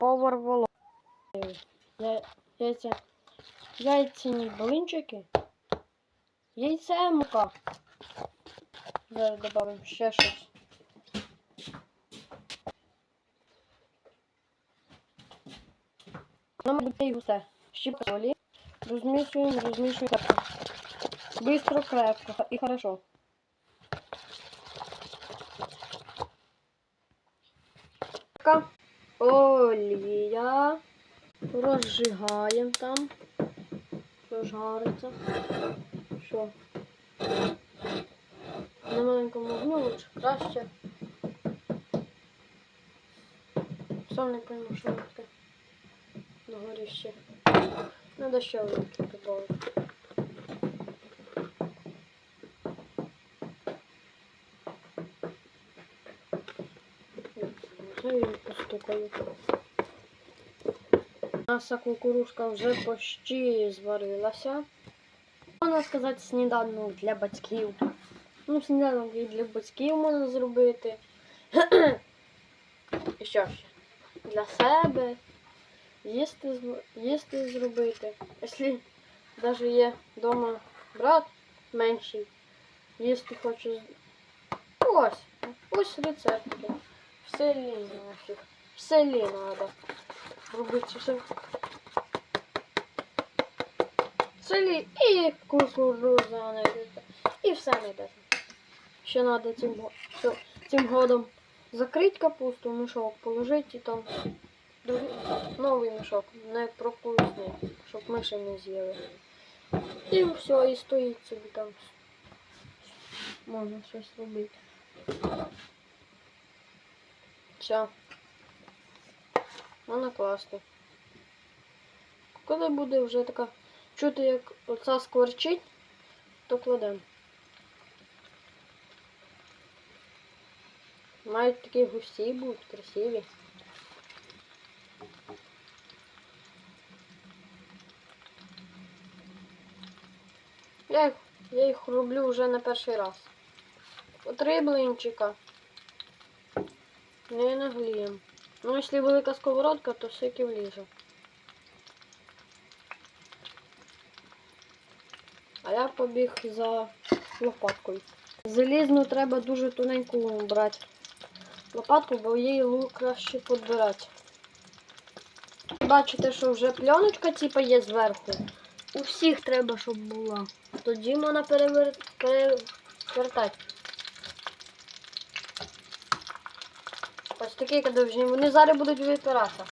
повар воло. Я, яйця. Яйцяні блинчики. Яйце мука. Зараз додамо ще щось. Нам буде і густе. Щіпка солі. Розмішуємо, розмішуємо. крепко. Быстро, крепко і хорошо. Така олія. Розжигаємо там. Що жариться. Що? На маленькому вогню лучше краще. Сам не пойму, що таке. На горі ще. Надо ще оливки Вже постукаю. Наша кукурузка вже почти зварилася. Можна сказати, сніданок для батьків. Ну, сніданок і для батьків можна зробити. І що ще? Для себе. Їсти, їсти зробити. Якщо навіть є вдома брат менший, їсти хоче. з- Ось, ось рецептики. В селі нафіг. В селі треба робити все. В селі і кукуруза знайдете. І все знайдете. Ще треба цим, го- цю- цим годом закрити капусту, в мішок положити і там другий, новий мішок, не пропусний, щоб миші не з'їли. І все, і стоїть собі там. Можна щось робити. Все. Вона класна. Коли буде вже така чути, як оця скворчить, то кладемо. Мають такі густі будуть, красиві. Я їх, я їх роблю вже на перший раз. Три блинчика. Не нагліємо. Ну, якщо велика сковородка, то скільки влізе. А я побіг за лопаткою. Залізну треба дуже тоненьку брати лопатку, бо її краще підбирати. Бачите, що вже пленочка типа є зверху. У всіх треба, щоб була. Тоді можна перевертати. Ось такі довжні. Вони зараз будуть випиратися.